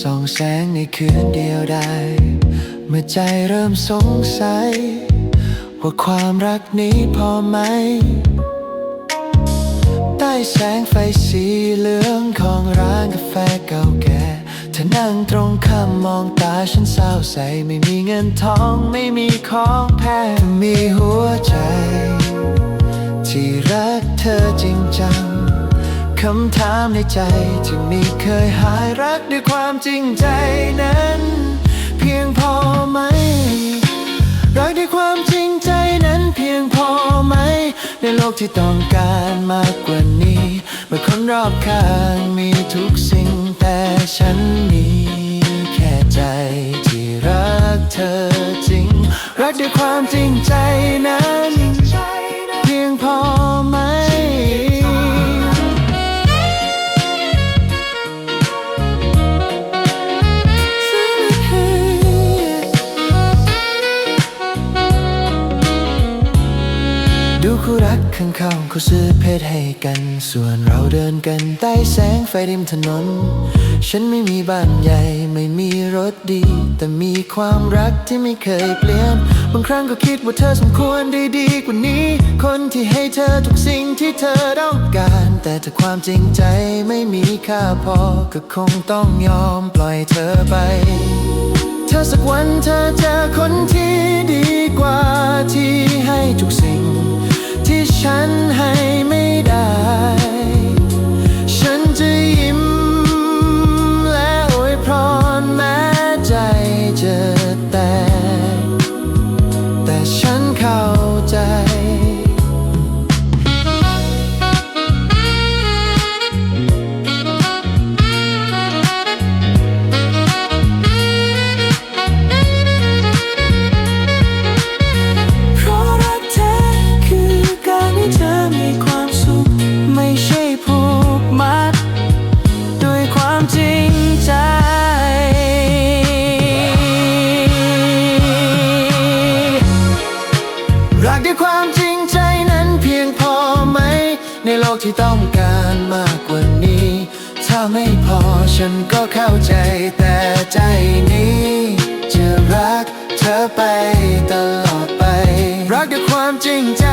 ส่องแสงในคืนเดียวได้ เมื่อใจเริ่มสงสัย ว่าความรักนี้พอไหม ใต้แสงไฟสีเหลืองของร้านกาแฟเก่าแก่เธอนั่งตรงข้ามมองตาฉันเศร้าใส ไม่มีเงินทองไม่มีของแพงมีหัวใจ ที่รักเธอจริงจัง คำถามในใจที่ไม่เคยหายรักด้วยความจริงใจนั้น เพียงพอไหม รักด้วยความจริงใจนั้นเพียงพอไหม ในโลกที่ต้องการมากกว่านี้ เมื่อคนรอบข้างมีทุกสิ่งแต่ฉันมีแค่ใจที่รักเธอจริง รักด้วยความจริงใจนั้น คู่รักข้างเขาเขาซื้อเพชรให้กัน ส่วนเราเดินกันใต้แสงไฟริมถนน ฉันไม่มีบ้านใหญ่ไม่มีรถดี แต่มีความรักที่ไม่เคยเปลี่ยน บางครั้งก็คิดว่าเธอสมควรได้ดีกว่านี้ คนที่ให้เธอทุกสิ่งที่เธอต้องการ แต่ถ้าความจริงใจไม่มีค่าพอ ก็คงต้องยอมปล่อยเธอไป ถ้าสักวันเธอเจอคนที่ดีกว่าที่ให้ทุกสิ่ง ในโลกที่ต้องการมากกว่านี้ ถ้าไม่พอฉันก็เข้าใจแต่ใจนี้ จะรักเธอไปตลอดไป รักด้วยความจริงใจ